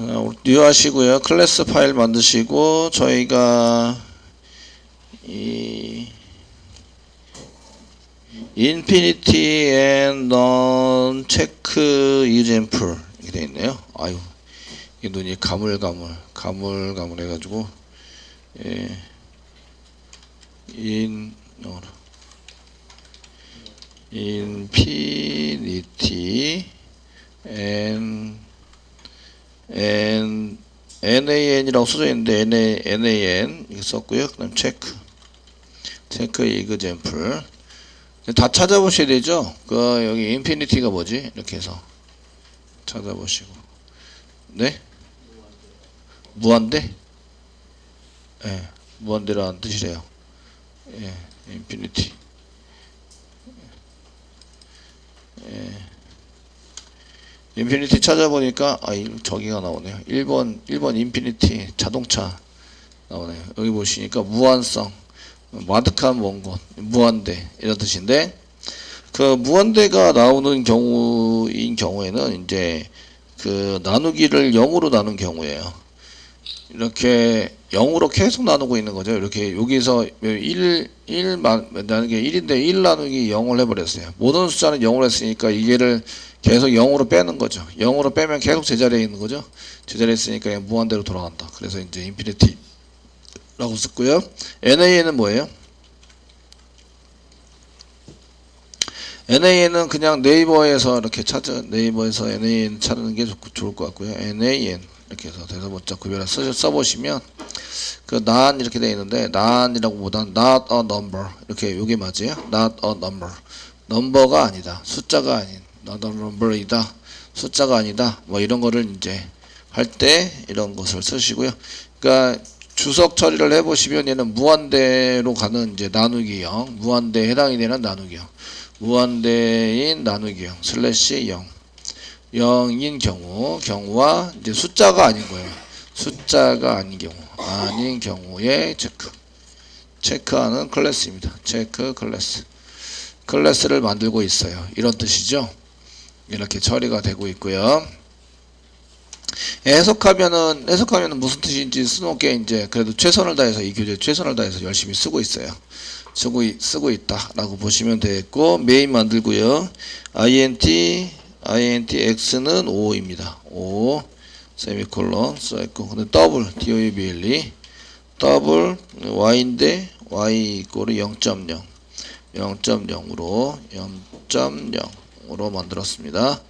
어, 뉴 하시고요. 클래스 파일 만드시고 저희가 이 인피니티 앤 넌 체크 이젠플 이렇게 돼 있네요. 아유 이 눈이 가물가물 가물가물 해가지고 예. 인 어, 인피니티 앤 N NAN이라고 써져 있는데 NA, NAN 썼고요. 그 다음 체크 체크 이그젠플 다 찾아보셔야 되죠. 그 여기 인피니티가 뭐지? 이렇게 해서 찾아보시고 네 무한대 예 무한대라는 뜻이래요. 예 인피니티 인피니티 찾아보니까 아 이- 저기가 나오네요. 1번 1번 인피니티 자동차 나오네요. 여기 보시니까 무한성, 마득한 원본, 무한대 이런 뜻인데 그 무한대가 나오는 경우인 경우에는 이제 그 나누기를 0으로 나눈 경우예요. 이렇게 0으로 계속 나누고 있는 거죠. 이렇게 여기서 1, 1 나누기 1인데 1 나누기 0을 해버렸어요. 모든 숫자는 0으로 했으니까 이게를 계속 0으로 빼는 거죠. 0으로 빼면 계속 제자리에 있는 거죠. 제자리에 있으니까 무한대로 돌아간다. 그래서 이제 인피니티라고 썼고요. NA는 뭐예요? NAN은 그냥 네이버에서 이렇게 찾아 네이버에서 NAN 찾는 게 좋, 좋을 것 같고요. NAN 이렇게 해서 대서 문자 구별을 써, 써보시면 그 not 이렇게 되어 있는데 not이라고 보다 not a number 이렇게 요게 맞아요. not a number 넘버가 아니다. 숫자가 아닌 not a number이다. 숫자가 아니다. 뭐 이런 거를 이제 할 때 이런 것을 쓰시고요. 그러니까 주석 처리를 해보시면 얘는 무한대로 가는 이제 나누기형, 무한대에 해당이 되는 나누기형, 무한대인 나누기형, 슬래시 0, 0인 경우, 경우와 이제 숫자가 아닌 거예요. 숫자가 아닌 경우, 아닌 경우에 체크. 체크하는 클래스입니다. 체크 클래스. 클래스를 만들고 있어요. 이런 뜻이죠. 이렇게 처리가 되고 있고요. 해석하면은 해석하면은 무슨 뜻인지 쓰놓게 이제 그래도 최선을 다해서 이 교재 최선을 다해서 열심히 쓰고 있어요. 쓰고 있- 쓰고 있다라고 보시면 되겠고 메인 만들고요. int int x는 5입니다. 5 세미콜론 써 있고 근데 더블 doubl 더블 y인데 y 이꼬르 0.0 0.0으로 0.0으로 만들었습니다.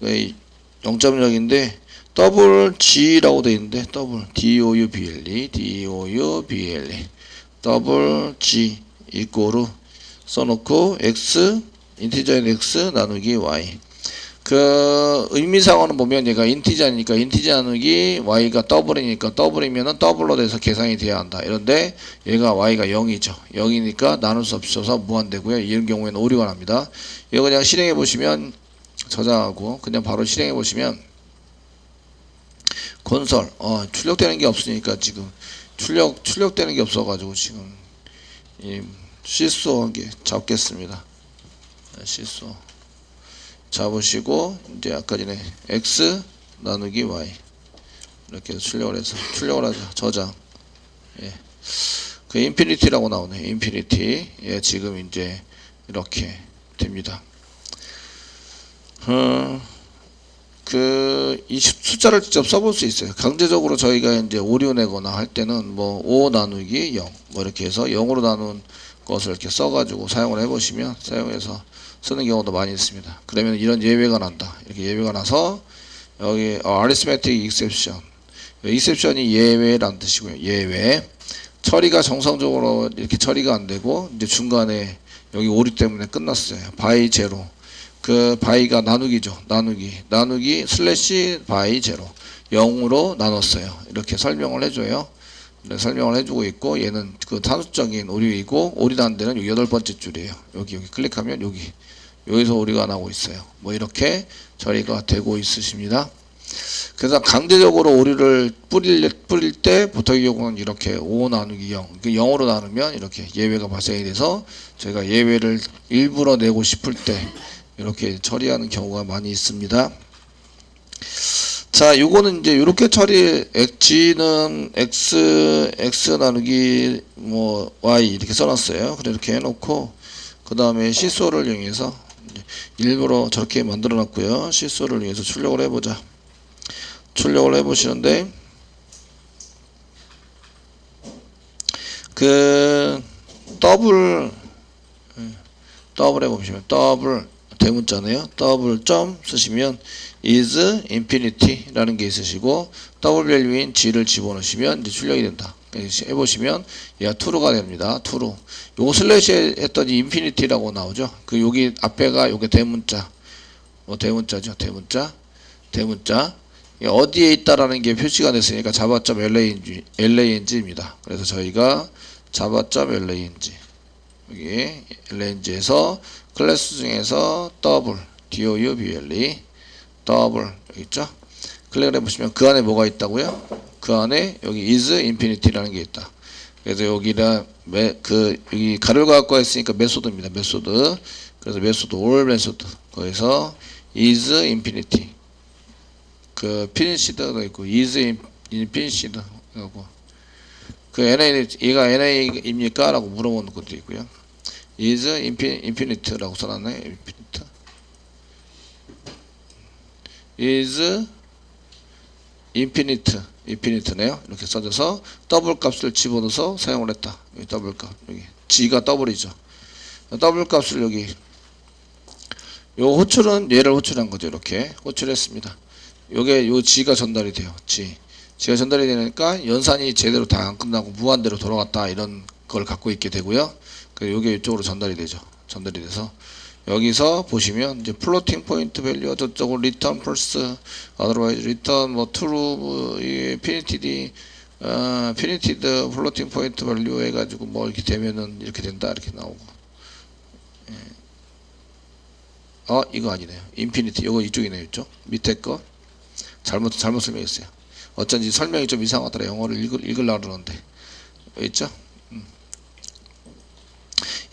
0.0인데 더블 G라고 되어 있는데 더블 DOUBLE DOUBLE 더블 G 이꼬르 써놓고 X 인티저인 X 나누기 Y 그 의미상으로는 보면 얘가 인티저니까 인티저 나누기 Y가 더블이니까 더블이면은 더블로 돼서 계산이 돼야 한다. 이런데 얘가 Y가 0이죠. 0이니까 나눌 수 없어서 무한되고요. 이런 경우에는 오류가 납니다. 이거 그냥 실행해 보시면 저장하고 그냥 바로 실행해 보시면 건설 어 출력되는 게 없으니까 지금 출력 출력되는 게 없어가지고 지금 이 실수한 게 잡겠습니다. 네, 실수 잡으시고 이제 아까 전에 x 나누기 y 이렇게 출력을 해서 출력을 하죠 저장. 예. 그 인피니티라고 나오네. 인피니티. 예 지금 이제 이렇게 됩니다. 어, 그이 숫자를 직접 써볼 수 있어요. 강제적으로 저희가 이제 오류 내거나 할 때는 뭐 5 나누기 0, 뭐 이렇게 해서 0으로 나눈 것을 이렇게 써가지고 사용을 해보시면 사용해서 쓰는 경우도 많이 있습니다. 그러면 이런 예외가 난다. 이렇게 예외가 나서 여기 어, arithmetic exception, exception이 예외란 뜻이고요. 예외 처리가 정상적으로 이렇게 처리가 안 되고 이제 중간에 여기 오류 때문에 끝났어요. 바이 제로. 그 바이가 나누기죠. 나누기. 나누기 슬래시 바이 제로. 0으로 나눴어요. 이렇게 설명을 해줘요. 네, 설명을 해주고 있고 얘는 그 탄수적인 오류이고 오류난 데는 여덟 번째 줄이에요. 여기 여기 클릭하면 여기 여기서 오류가 나고 있어요. 뭐 이렇게 처리가 되고 있으십니다. 그래서 강제적으로 오류를 뿌릴, 뿌릴 때 보통의 경우는 이렇게 5 나누기 0, 그 0으로 나누면 이렇게 예외가 발생이 돼서 저희가 예외를 일부러 내고 싶을 때 이렇게 처리하는 경우가 많이 있습니다. 자, 요거는 이제 요렇게 처리 x는 x x 나누기 뭐 y 이렇게 써놨어요. 그래 이렇게 해놓고 그 다음에 시소를 이용해서 일부러 저렇게 만들어 놨고요. 시소를 이용해서 출력을 해보자. 출력을 해보시는데 그 더블 예, 더블 해보시면 더블 대문자네요. 더블 점 쓰시면 is infinity라는 게 있으시고 더블 밸류인 g를 집어넣으시면 이제 출력이 된다. 그래서 해보시면 얘가 true가 됩니다. true. 요거 슬래시 했더니 infinity라고 나오죠. 그 여기 앞에가 요게 대문자. 뭐 대문자죠. 대문자. 대문자. 이게 어디에 있다라는 게 표시가 됐으니까 java.lang, lang입니다. 그래서 저희가 java.lang 여기 lang에서 클래스 중에서 더블 double 더블 여기 있죠? 클릭을 해보시면 그 안에 뭐가 있다고요? 그 안에 여기 is infinity라는 게 있다. 그래서 여기다 매, 그 여기 가로가 갖고 있으니까 메소드입니다. 메소드. 그래서 메소드 all 메소드. 거기서 is infinity. 그 finished도 있고 is infinished도 하고 그 NA 얘가 NA입니까? 라고 물어보는 것도 있고요. is infinite라고 써놨네. infinite. is infinite infinite네요. 이렇게 써져서 더블 값을 집어넣어서 사용을 했다. 여기 더블 값 여기 g가 더블이죠. 더블 값을 여기 요 호출은 얘를 호출한 거죠. 이렇게 호출했습니다. 요게 요 g가 전달이 돼요. g g가 전달이 되니까 연산이 제대로 다 안 끝나고 무한대로 돌아갔다 이런 걸 갖고 있게 되고요. 그 요게 이쪽으로 전달이 되죠. 전달이 돼서 여기서 보시면 이제 플로팅 포인트 밸류 저쪽은 리턴 펄스 otherwise 리턴 뭐 true 뭐 이게 피니티디 어 피니티드 플로팅 포인트 밸류 해가지고 뭐 이렇게 되면은 이렇게 된다 이렇게 나오고. 예. 어 이거 아니네요. 인피니티 이거 이쪽이네요 이쪽. 밑에 거. 잘못 잘못 설명했어요. 어쩐지 설명이 좀 이상하더라. 영어를 읽을 읽으려고 그러는데. 있죠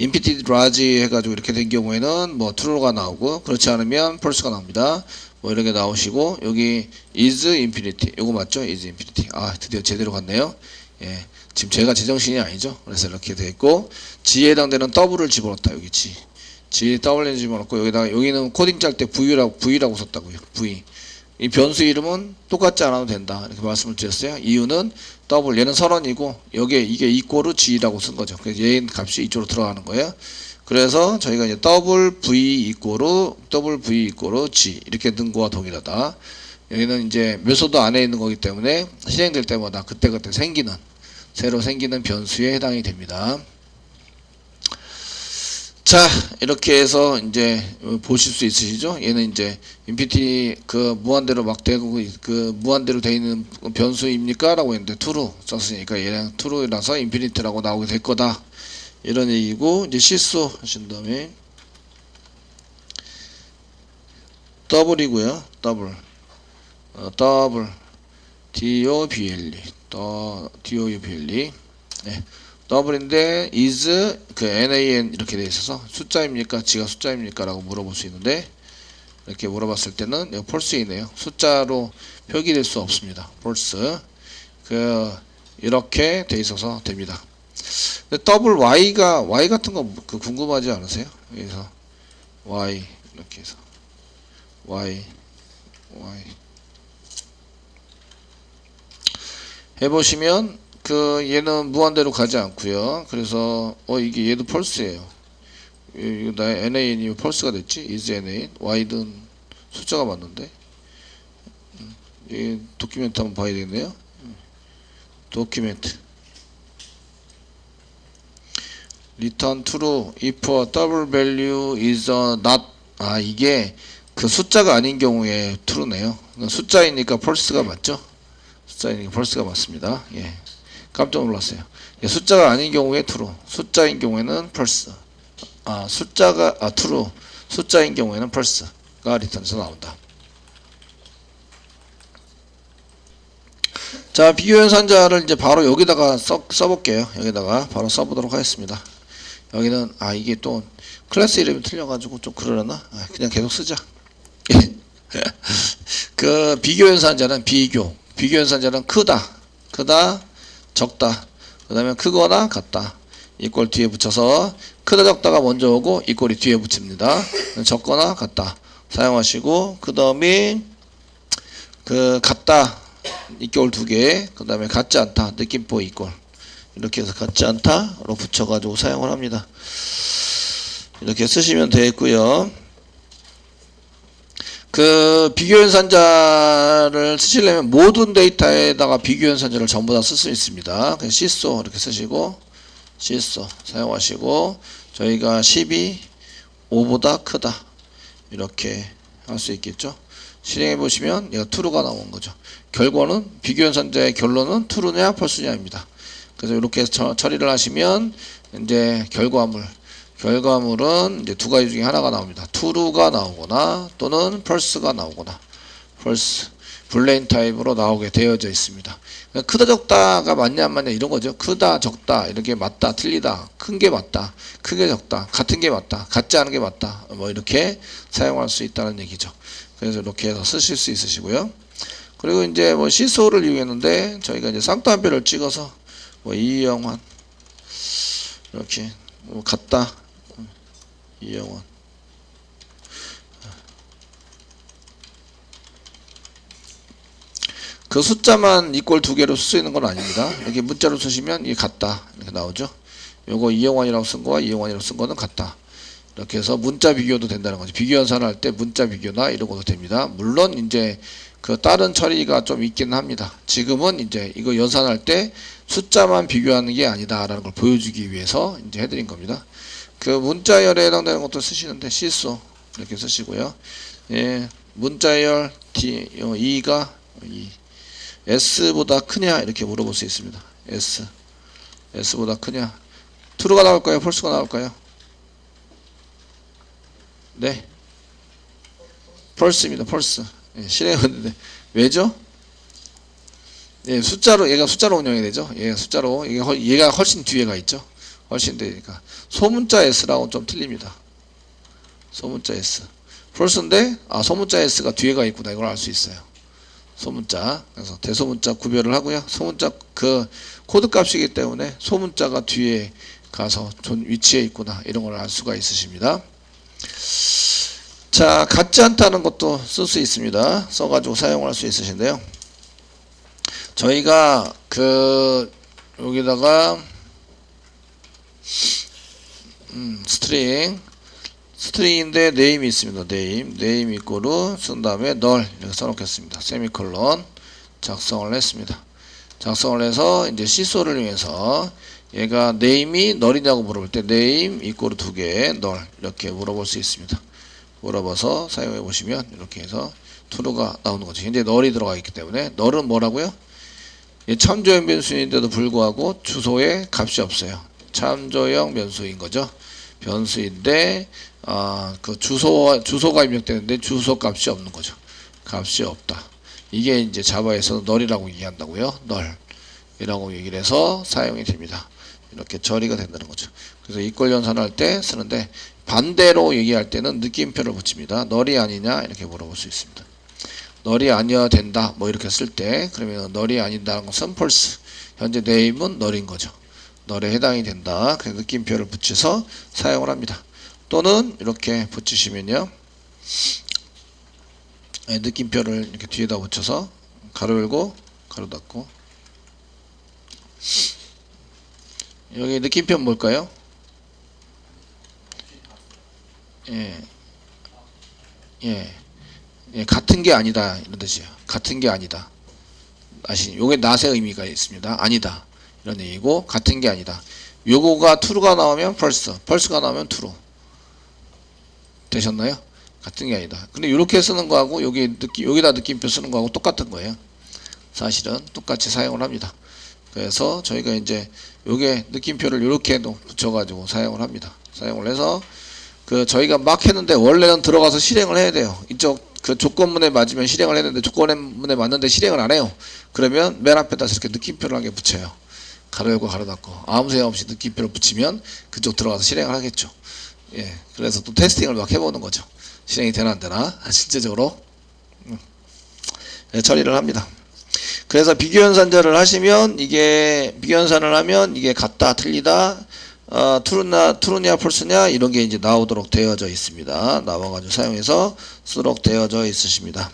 인피티드 라지 해가지고 이렇게 된 경우에는 뭐 true가 나오고 그렇지 않으면 false가 나옵니다. 뭐 이렇게 나오시고 여기 is infinity 요거 맞죠? is infinity 아 드디어 제대로 갔네요. 예 지금 제가 제정신이 아니죠. 그래서 이렇게 돼 있고 g에 해당되는 더블을 집어넣었다 여기 g g 더블을 집어넣고 여기다가 여기는 코딩 짤 때 v라고 v라고 썼다고요. v 이 변수 이름은 똑같지 않아도 된다 이렇게 말씀을 드렸어요. 이유는 더블 얘는 선언이고 여기에 이게 이꼬르 g라고 쓴 거죠. 그래서 얘 값이 이쪽으로 들어가는 거예요. 그래서 저희가 이제 더블 v 이꼬르 더블 v 이꼬르 g 이렇게 는 거와 동일하다. 여기는 이제 묘소도 안에 있는 거기 때문에 실행될 때마다 그때그때 생기는 새로 생기는 변수에 해당이 됩니다. 자 이렇게 해서 이제 보실 수 있으시죠? 얘는 이제 인피티 그 무한대로 막 되고 그 무한대로 돼 있는 변수입니까?라고 했는데 true 썼으니까 얘는 true라서 인피니트라고 나오게 될 거다 이런 얘기고 이제 실수 하신 다음에 더블이고요 더블 어, 더블 d o b l e 더 d o u b l e 네. 더블인데 is 그 nan 이렇게 돼 있어서 숫자입니까? 지가 숫자입니까? 라고 물어볼 수 있는데 이렇게 물어봤을 때는 이거 false이네요. 숫자로 표기될 수 없습니다. false. 그 이렇게 돼 있어서 됩니다. 더블 y가 y 같은 거그 궁금하지 않으세요? 여기서 y 이렇게 해서 y y 해보시면 그 얘는 무한대로 가지 않고요. 그래서 어 이게 얘도 펄스예요. 이거 나 NAN이 펄스가 됐지? is NAN Y든 숫자가 맞는데 음, 이 도큐멘트 한번 봐야 되겠네요. 도큐멘트 return true if double value is not 아 이게 그 숫자가 아닌 경우에 true네요. 숫자이니까 펄스가 맞죠? 숫자이니까 펄스가 맞습니다. 예. 깜짝 놀랐어요. 예, 숫자가 아닌 경우에 true, 숫자인 경우에는 false. 아, 숫자가 아 true, 숫자인 경우에는 false가 리턴에서 나온다. 자, 비교 연산자를 이제 바로 여기다가 써, 써볼게요. 여기다가 바로 써보도록 하겠습니다. 여기는 아 이게 또 클래스 이름이 틀려가지고 좀 그러려나? 아, 그냥 계속 쓰자. 그 비교 연산자는 비교, 비교 연산자는 크다, 크다, 적다. 그 다음에 크거나 같다. 이꼴 뒤에 붙여서 크다 적다가 먼저 오고 이꼴이 뒤에 붙입니다. 적거나 같다 사용하시고 그 다음에 그 같다 이꼴 두 개, 그 다음에 같지 않다 느낌표 이꼴 이렇게 해서 같지 않다로 붙여가지고 사용을 합니다. 이렇게 쓰시면 되겠고요. 그 비교 연산자를 쓰시려면 모든 데이터에다가 비교 연산자를 전부 다 쓸 수 있습니다. 시소 이렇게 쓰시고 시소 사용하시고 저희가 10이 5보다 크다 이렇게 할 수 있겠죠. 실행해 보시면 얘가 true가 나온 거죠. 결과는 비교 연산자의 결론은 true냐 false냐입니다. 그래서 이렇게 처- 처리를 하시면 이제 결과물 결과물은 이제 두 가지 중에 하나가 나옵니다. true가 나오거나 또는 false가 나오거나 false 블레인 타입으로 나오게 되어져 있습니다. 그러니까 크다 적다가 맞냐 안 맞냐 이런 거죠. 크다 적다 이렇게 맞다 틀리다 큰 게 맞다 크게 적다 같은 게 맞다 같지 않은 게 맞다 뭐 이렇게 사용할 수 있다는 얘기죠. 그래서 이렇게 해서 쓰실 수 있으시고요. 그리고 이제 뭐 시소를 이용했는데 저희가 이제 쌍따옴표를 찍어서 뭐 이영환 이렇게 뭐 같다 이영환 그 숫자만 이꼴 두 개로 있는 건 아닙니다. 이렇게 문자로 쓰시면 이게 같다 이렇게 나오죠. 요거 이영환이라고 쓴 거와 이영환이라고 쓴 거는 같다. 이렇게 해서 문자 비교도 된다는 거죠. 비교 연산할 때 문자 비교나 이런 것도 됩니다. 물론 이제 그 다른 처리가 좀 있기는 합니다. 지금은 이제 이거 연산할 때 숫자만 비교하는 게 아니다라는 걸 보여주기 위해서 이제 해드린 겁니다. 그 문자열에 해당되는 것도 쓰시는데 실수 이렇게 쓰시고요. 예, 문자열 D 어, 2가 2 S보다 크냐 이렇게 물어볼 수 있습니다. S S보다 크냐 true가 나올까요? false가 나올까요? 네. false입니다. false. 예, 실행했는데 왜죠? 예, 숫자로 얘가 숫자로 운영이 되죠. 얘가 숫자로 얘가 훨씬 뒤에가 있죠. 훨씬 되니까 소문자 S랑은 좀 틀립니다. 소문자 S. false인데 아 소문자 S가 뒤에가 있구나 이걸 알 수 있어요. 소문자 그래서 대소문자 구별을 하고요. 소문자 그 코드 값이기 때문에 소문자가 뒤에 가서 존 위치에 있구나 이런 걸 알 수가 있으십니다. 자, 같지 않다는 것도 쓸 수 있습니다. 써가지고 사용할 수 있으신데요. 저희가 그 여기다가 음, 스트링 스트링인데 네임이 있습니다. 네임 네임 이꼬르 쓴 다음에 널 이렇게 써놓겠습니다. 세미콜론 작성을 했습니다. 작성을 해서 이제 시소를 이용해서 얘가 네임이 널이냐고 물어볼 때 네임 이꼬르 두 개, 널 이렇게 물어볼 수 있습니다. 물어봐서 사용해 보시면 이렇게 해서 true가 나오는 거죠. 현재 널이 들어가 있기 때문에 널은 뭐라고요? 이 참조형 변수인데도 불구하고 주소에 값이 없어요. 참조형 변수인 거죠. 변수인데 아, 그 주소 주소가 입력되는데 주소 값이 없는 거죠. 값이 없다. 이게 이제 자바에서 널이라고 얘기한다고요. 널이라고 얘기를 해서 사용이 됩니다. 이렇게 처리가 된다는 거죠. 그래서 이꼴 연산할 때 쓰는데 반대로 얘기할 때는 느낌표를 붙입니다. 널이 아니냐 이렇게 물어볼 수 있습니다. 널이 아니어야 된다 뭐 이렇게 쓸 때 그러면 널이 아닌다는 것은 false 현재 네임은 널인 거죠. 널에 해당이 된다. 그래서 느낌표를 붙여서 사용을 합니다. 또는 이렇게 붙이시면요. 네, 느낌표를 이렇게 뒤에다 붙여서 가로 열고 가로 닫고 여기 느낌표는 뭘까요? 예. 예. 예, 같은 게 아니다 이런 뜻이에요. 같은 게 아니다. 아시? 요게 낫의 의미가 있습니다. 아니다 이런 얘기고 같은 게 아니다. 요거가 true가 나오면 false, false가 나오면 true. 되셨나요? 같은 게 아니다. 근데 이렇게 쓰는 거하고 여기 느낌 여기다 느낌표 쓰는 거하고 똑같은 거예요. 사실은 똑같이 사용을 합니다. 그래서 저희가 이제 요게 느낌표를 이렇게도 붙여가지고 사용을 합니다. 사용을 해서 그 저희가 막 했는데 원래는 들어가서 실행을 해야 돼요. 이쪽 그 조건문에 맞으면 실행을 했는데 조건문에 맞는데 실행을 안 해요. 그러면 맨 앞에다 이렇게 느낌표를 한 개 붙여요. 가로 열고 가로 닫고 아무 생각 없이 느낌표를 붙이면 그쪽 들어가서 실행을 하겠죠. 예, 그래서 또 테스팅을 막 해보는 거죠. 실행이 되나 안 되나 실제적으로 음. 예, 처리를 합니다. 그래서 비교연산제를 하시면 이게 비교연산을 하면 이게 같다 틀리다 어, 트루나 트루냐 폴스냐 이런 게 이제 나오도록 되어져 있습니다. 나와가지고 사용해서 쓰도록 되어져 있으십니다.